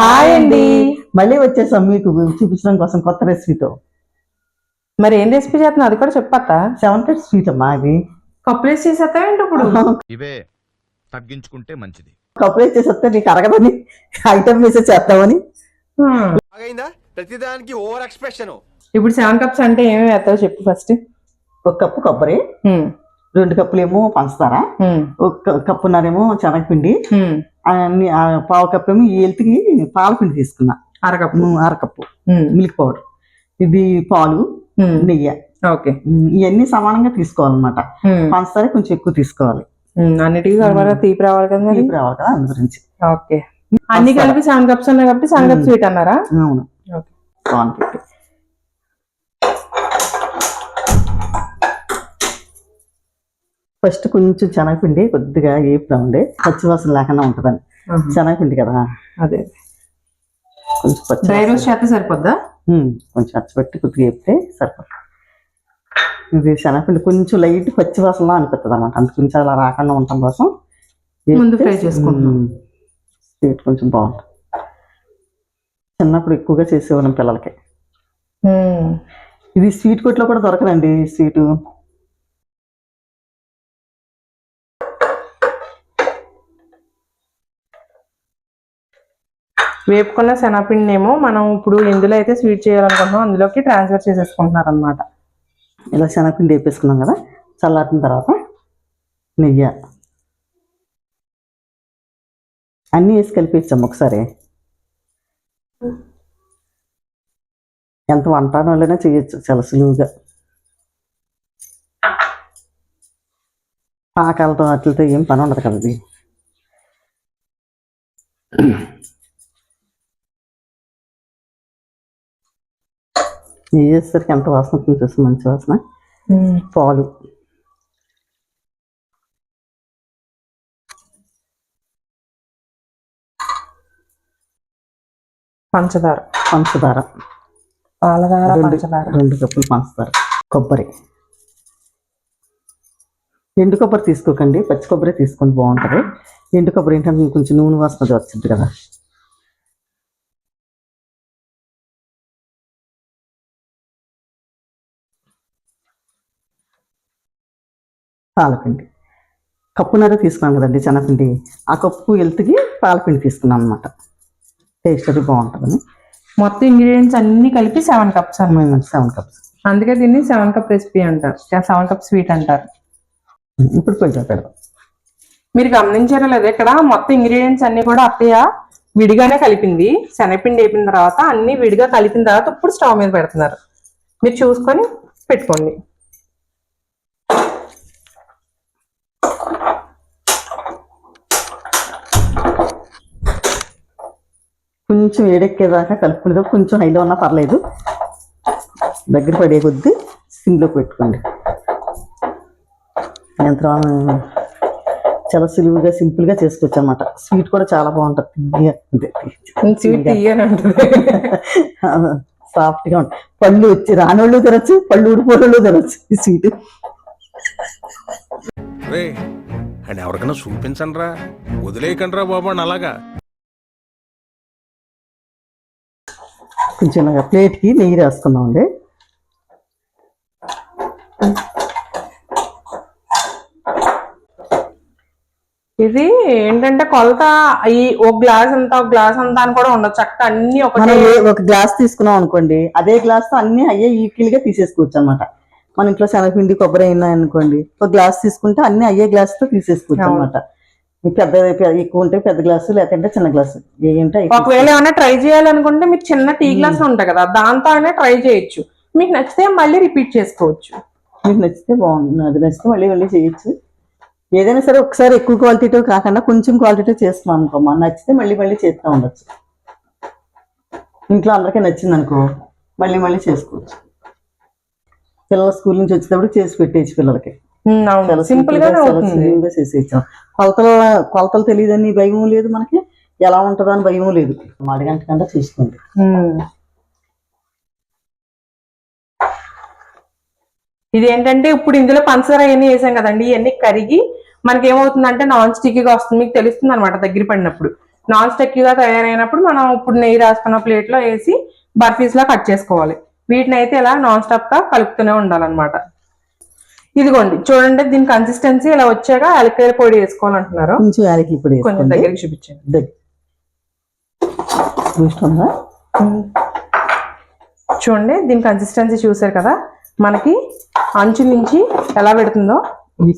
Hi అండి. మళ్ళీ వచ్చేసాం మీకు చూపించడం కోసం కొత్త రెసిపీతో మరి ఏం రెసిపీ చేస్తున్నా అది కూడా చెప్పత్తా. సెవెన్ కట్ స్వీట్ అమ్మా అది కప్పులేసి చేసేస్తా ఏంటి ఇప్పుడు? ఇవే తగ్గించుకుంటే మంచిది. కప్పులు చేసేస్తే నీకు అరగదని. ఐటమ్ వేసే చేస్తామని ప్రతిదానికి ఓవర్ ఎక్స్ప్రెషన్ ఇప్పుడు సెవెన్ కప్స్ అంటే ఏమేమి వేస్తావు చెప్పు ఫస్ట్ ఒక కప్పు కొబ్బరి. రెండు కప్పులేమో పంచదార ఒక కప్పున్నరేమో శనగపిండి. అన్ని పావు కప్పు ఏమో ఏల్తికి పాలపిండి తీసుకున్నా. అరకప్పు. అరకప్పు. Milk powder. ఇది పాలు నెయ్యి. ఓకే. ఇవన్నీ సమానంగా తీసుకోవాలన్నమాట. పంచదార కొంచెం ఎక్కువ తీసుకోవాలి. అన్నిటికీ తీపి రావాలి కదా తీపి రావాలి కదా అందు గురించి ఓకే అన్ని కలిపి సెవెన్ కప్స్ ఉన్నాయి కాబట్టి సెవెన్ కప్ స్వీట్ అన్నారా? అవును. ఓకే. ఫస్ట్ కొంచెం శనగపిండి కొద్దిగా ఉండే. పచ్చివాసన లేకుండా ఉంటుందని. శనగపిండి కదా. అదే. కొంచెం పచ్చి డ్రై రోస్ట్ చేస్తే సరిపోద్దా? కొంచెం అచ్చపెట్టి కొద్దిగా వేపితే సరిపోతుంది ఇది శనగపిండి కొంచెం లైట్ పచ్చివాసనలా అనిపిస్తుంది అనమాట అంత కొంచెం అలా రాకుండా ఉండటం కోసం ముందు ఫ్రై చేసుకుంటున్నాం. స్వీట్ కొంచెం బాగుంటుంది. చిన్నప్పుడు ఎక్కువగా చేసేవాళ్ళం పిల్లలకి. ఇది స్వీట్ కొట్లో కూడా దొరకదండి స్వీటు. వేపుకున్న శనగపిండి ఏమో మనం ఇప్పుడు ఎందులో అయితే స్వీట్ చేయాలనుకుంటున్నాం అందులోకి ట్రాన్స్ఫర్ చేసేసుకుంటున్నారు అనమాట ఇలా శనగపిండి వేపేసుకున్నాం కదా చల్లారిన తర్వాత నెయ్యి. అన్నీ వేసి కలిపేసాం ఒకసారి. ఎంత వంట వాళ్ళైనా చేయొచ్చు చాలా సులువుగా. పాకాలతో వాటితో ఏం పని ఉండదు కదా వేసేసరికి ఎంత వాసన వస్తుంది చూసి మంచి వాసన. పాలు. పంచదార. పంచదార. పాలదార రెండు పంచదార. రెండు కప్పులు పంచదార. కొబ్బరి. ఎండు కొబ్బరి తీసుకోకండి. పచ్చి కొబ్బరి తీసుకొని బాగుంటుంది. ఎండు కొబ్బరి ఏంటంటే కొంచెం నూనె వాసన వచ్చింది కదా. పాలపిండి. కప్పున్నర తీసుకున్నాను కదండి శనగపిండి. ఆ కప్పు ఎల్తుకి పాలపిండి తీసుకున్నాను అనమాట టేస్ట్ అది బాగుంటుందని. మొత్తం ఇంగ్రీడియంట్స్ అన్ని కలిపి సెవెన్ కప్స్ అన్నమాట. సెవెన్ కప్స్ అందుకే దీన్ని సెవెన్ కప్ రెసిపీ అంటారు. సెవెన్ కప్ స్వీట్ అంటారు. ఇప్పుడు కొంచెం పెడదాం. మీరు గమనించారా లేదా ఇక్కడ మొత్తం ఇంగ్రీడియంట్స్ అన్ని కూడా అత్తయ్య విడిగానే కలిపింది. శనగపిండి వేపిన తర్వాత అన్ని విడిగా కలిపిన తర్వాత ఇప్పుడు స్టవ్ మీద పెడుతున్నారు. మీరు చూసుకొని పెట్టుకోండి. కొంచెం వేడెక్కేదాకా కలుపుకునేది కొంచెం హైలో ఉన్నా పర్లేదు. దగ్గర పడే కొద్దీ సిమ్లోకి పెట్టుకోండి. యంత్రం చాలా సులువుగా సింపుల్గా చేసుకోవచ్చు అనమాట స్వీట్ కూడా చాలా బాగుంటుంది. స్వీట్ తీయనంటుంది సాఫ్ట్గా ఉంటుంది. పళ్ళు వచ్చి రానోళ్ళు తినచ్చు పళ్ళు ఊడిపోళ్ళు తినచ్చు ఈ స్వీట్. ఎవరికైనా చూపించండి రా వదిలేయకండి రా బాబు అని అలాగా. కొంచెం ఇలాగా ప్లేట్కి నెయ్యి రాసుకుందామండి ఇది ఏంటంటే కొలత ఈ ఒక గ్లాస్ అంతా ఒక గ్లాస్ అంతా అని కూడా ఉండదు చక్క అన్ని మనం ఏ- ఒక గ్లాస్ తీసుకున్నాం అనుకోండి అదే గ్లాస్తో అన్ని అయ్యే ఈక్వల్గా తీసేసుకోవచ్చు అనమాట మన ఇంట్లో శనగపిండి కొబ్బరి అయినా అనుకోండి ఒక గ్లాస్ తీసుకుంటే అన్ని అయ్యే గ్లాస్తో తీసేసుకోవచ్చు. అనమాట పెద్ద ఎక్కువ ఉంటే పెద్ద గ్లాసు లేకుంటే చిన్న గ్లాసు. ఏంటంటే ఒకవేళ ఏమైనా ట్రై చేయాలనుకుంటే మీకు చిన్న టీ గ్లాస్ ఉంటాయి కదా దాంతో అయినా ట్రై చేయొచ్చు. మీకు నచ్చితే మళ్ళీ రిపీట్ చేసుకోవచ్చు. మీకు నచ్చితే బాగుంటుంది. అది నచ్చితే మళ్ళీ మళ్ళీ చేయొచ్చు. ఏదైనా సరే ఒకసారి ఎక్కువ క్వాలిటీతో కాకుండా కొంచెం క్వాలిటీతో చేస్తున్నాం అనుకో మన నచ్చితే మళ్ళీ మళ్ళీ చేస్తూ ఉండొచ్చు. ఇంట్లో అందరికీ నచ్చింది అనుకో మళ్ళీ మళ్ళీ చేసుకోవచ్చు. పిల్లల స్కూల్ నుంచి వచ్చేటప్పుడు చేసి పెట్టేయచ్చు పిల్లలకి. అవును. సింపుల్ గానే సులువుగా చేసేయచ్చు కొలతలు కొలతలు తెలియదని భయము లేదు మనకి. ఎలా ఉంటుందో అని భయము లేదు. మాడి గంట కంటే చూసుకోండి. ఇది ఏంటంటే ఇప్పుడు ఇందులో పంచదార అవన్నీ వేసాం కదండి. ఇవన్నీ కరిగి మనకి ఏమవుతుందంటే నాన్ స్టిక్గా వస్తుంది. మీకు తెలుస్తుంది అనమాట దగ్గర పడినప్పుడు. నాన్ స్టిక్కీగా తయారైనప్పుడు మనం ఇప్పుడు నెయ్యి రాసుకున్న ప్లేట్లో వేసి బర్ఫీస్ లా కట్ చేసుకోవాలి. వీటిని అయితే ఇలా నాన్ స్టాప్గా కలుపుతూనే ఉండాలన్నమాట. ఇదిగోండి చూడండి దీని కన్సిస్టెన్సీ ఇలా వచ్చాక యాలక్కాయ పొడి వేసుకోవాలంటున్నారు. కొంచెం యాలకి ఇప్పుడు కొంచెం దగ్గరికి చూపించండి. చూస్తుందా? చూడండి దీని కన్సిస్టెన్సీ చూసారు కదా? మనకి అంచు నుంచి ఎలా పెడుతుందో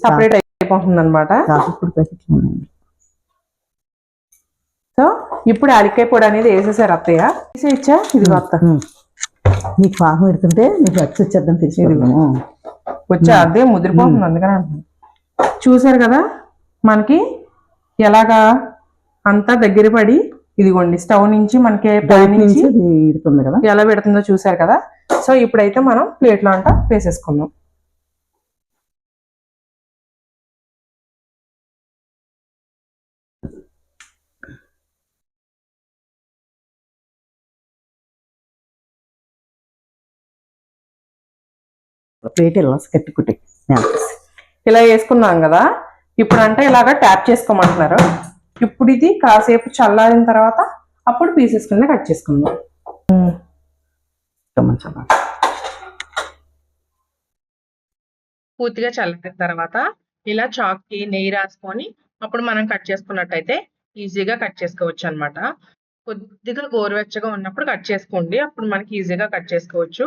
సపరేట్ అయిపోతుంది అనమాట పొడి సో ఇప్పుడు యాలక్కాయ పొడి అనేది వేసేసారు అత్తయ్య. వేసేయచ్చా? ఇది అత్త. నీకు పాకం పెడుతుంటే నీకు వచ్చి వచ్చేద్దాం తెలిసిపోతున్నాము వచ్చా అదే ముదిరిపోతుంది అందుకని అంటున్నాను చూసారు కదా? మనకి ఎలాగా అంతా దగ్గర పడి ఇదిగోండి స్టవ్ నుంచి మనకి నుంచి ఎలా పెడుతుందో చూసారు కదా? సో ఇప్పుడైతే మనం ప్లేట్లో అంట వేసేసుకుందాం. ప్లేట్ ఇలా ఇలా వేసుకున్నాం కదా ఇప్పుడు అంటే ఇలాగా ట్యాప్ చేసుకోమంటున్నారు. ఇప్పుడు ఇది కాసేపు చల్లారిన తర్వాత అప్పుడు పీసెస్ కింద కట్ చేసుకుందాం. పూర్తిగా చల్లారిన తర్వాత ఇలా చాక్కి నెయ్యి రాసుకొని అప్పుడు మనం కట్ చేసుకున్నట్టయితే ఈజీగా కట్ చేసుకోవచ్చు అన్నమాట కొద్దిగా గోరువెచ్చగా ఉన్నప్పుడు కట్ చేసుకోండి. అప్పుడు మనకి ఈజీగా కట్ చేసుకోవచ్చు.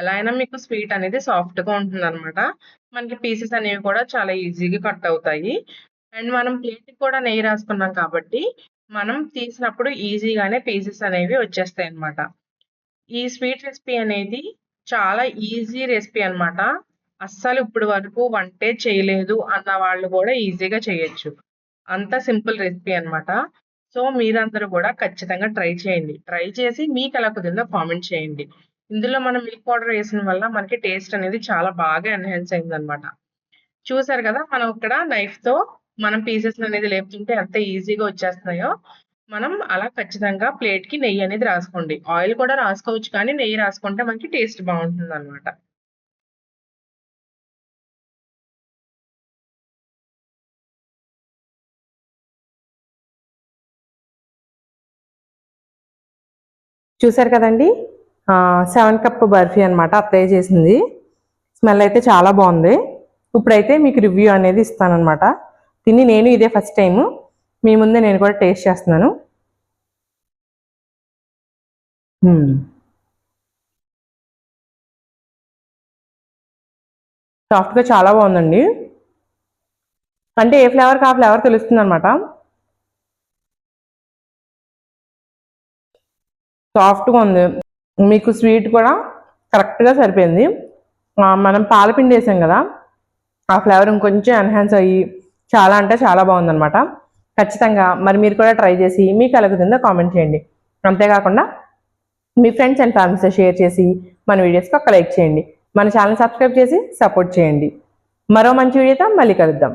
ఎలా అయినా మీకు స్వీట్ అనేది సాఫ్ట్గా ఉంటుంది అనమాట మనకి పీసెస్ అనేవి కూడా చాలా ఈజీగా కట్ అవుతాయి. అండ్ మనం ప్లేట్కి కూడా నెయ్యి రాసుకున్నాం కాబట్టి మనం తీసినప్పుడు ఈజీగానే పీసెస్ అనేవి వచ్చేస్తాయి అన్నమాట ఈ స్వీట్ రెసిపీ అనేది చాలా ఈజీ రెసిపీ అనమాట అస్సలు ఇప్పుడు వరకు వంటే చేయలేదు అన్న వాళ్ళు కూడా ఈజీగా చేయొచ్చు. అంత సింపుల్ రెసిపీ అన్నమాట. సో మీరందరూ కూడా ఖచ్చితంగా ట్రై చేయండి. ట్రై చేసి మీకు ఎలా కుదిరిందో కామెంట్ చేయండి. ఇందులో మనం మిల్క్ పౌడర్ వేసిన వల్ల మనకి టేస్ట్ అనేది చాలా బాగా ఎన్హాన్స్ అయింది అనమాట చూసారు కదా మనం ఇక్కడ నైఫ్తో మనం పీసెస్ అనేది లేపుతుంటే ఎంత ఈజీగా వచ్చేస్తున్నాయో మనం అలా ఖచ్చితంగా ప్లేట్కి నెయ్యి అనేది రాసుకోండి. ఆయిల్ కూడా రాసుకోవచ్చు కానీ నెయ్యి రాసుకుంటే మనకి టేస్ట్ బాగుంటుంది అనమాట చూసారు కదండి? సెవెన్ కప్ బర్ఫీ అనమాట అత్తయ్య చేసింది. స్మెల్ అయితే చాలా బాగుంది. ఇప్పుడైతే మీకు రివ్యూ అనేది ఇస్తానన్నమాట. తిని నేను ఇదే ఫస్ట్ టైం మీ ముందే నేను కూడా టేస్ట్ చేస్తున్నాను. Hmm. సాఫ్ట్గా చాలా బాగుందండి. అంటే ఏ ఫ్లేవర్కి ఆ ఫ్లేవర్ తెలుస్తుంది అనమాట సాఫ్ట్గా ఉంది. మీకు స్వీట్ కూడా కరెక్ట్గా సరిపోయింది. మనం పాలపిండి వేసాం కదా ఆ ఫ్లేవర్ ఇంకొంచెం ఎన్హాన్స్ అయ్యి చాలా అంటే చాలా బాగుందన్నమాట. ఖచ్చితంగా మరి మీరు కూడా ట్రై చేసి మీకు కలుగుతుందో కామెంట్ చేయండి. అంతేకాకుండా మీ ఫ్రెండ్స్ అండ్ ఫ్యామిలీస్తో షేర్ చేసి మన వీడియోస్కి ఒక లైక్ చేయండి. మన ఛానల్ సబ్స్క్రైబ్ చేసి సపోర్ట్ చేయండి. మరో మంచి వీడియోతో మళ్ళీ కలుద్దాం.